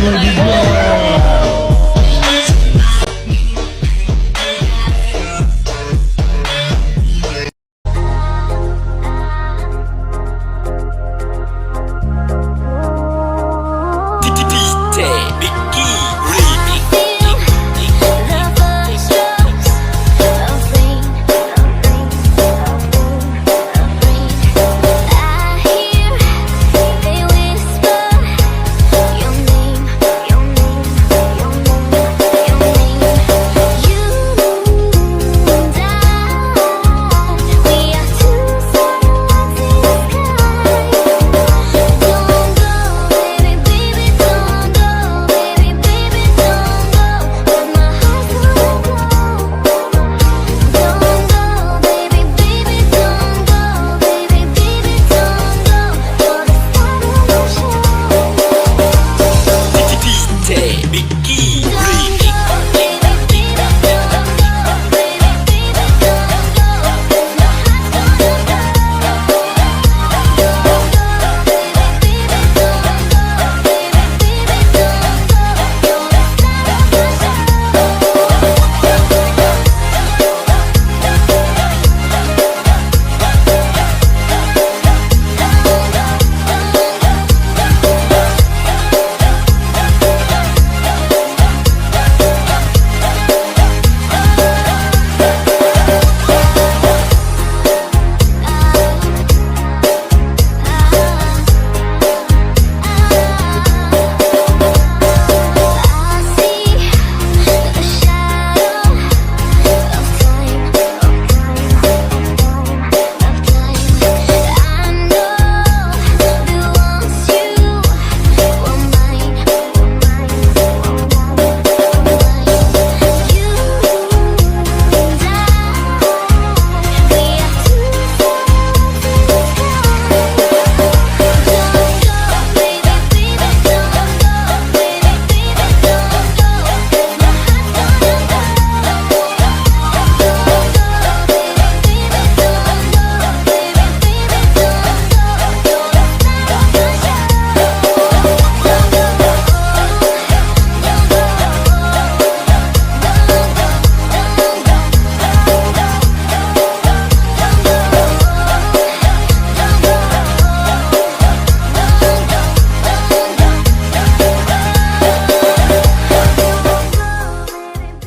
ladies.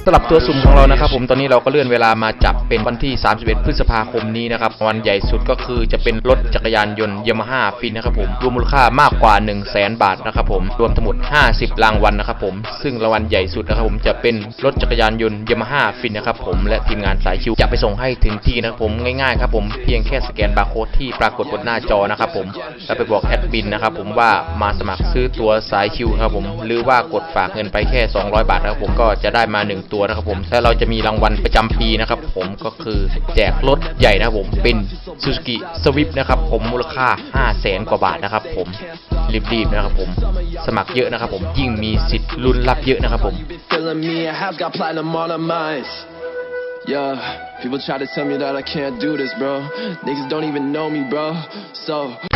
สำหรับตัวสุ่มของเรานะครับผมตอนนี้เราก็เลื่อนเวลามาจับเป็นวันที่ 31 พฤษภาคมนี้นะครับวันใหญ่สุดก็คือจะเป็นรถจักรยานยนต์ยามาฮ่าฟินนะครับผมรวมมูลค่ามากกว่า 1 0 0 0 0แบาทนะครับผมรวมทั้งหมด 50 รางวัลนะครับผมซึ่งรางวัลใหญ่สุดนะครับผมจะเป็นรถจักรยานยนต์ยามาฮ่าฟินนะครับผมและทีมงานสายชิวจะไปส่งให้ถึงที่นะครับผมง่ายๆครับผมเพียงแค่สแกนบาร์โค้ดที่ปรากฏบนหน้าจอนะครับผมแล้วไปบอกแอดมินนะครับผมว่ามาสมัครซื้อตัวสายชิวครับผมหรือว่ากดฝากเงินไปแค่ 200 บาทนะครับผมก็จะได้มา1ตัวนะครับผมและเราจะมีรางวัลประจำปีนะครับ ผมก็คือแจกรถใหญ่นะครับผมเป็น Suzuki Swift นะครับ ผมมูลค่า 5 0 0แสนกว่าบาทนะครับ ผมรีบๆนะครับผมสมัครเยอะนะครับ ผมยิ่งมีสิทธิ์ลุ้นรับเยอะนะครับผม Yeah, people try to tell me that I can't do this, bro. Niggas don't even know me, bro. So.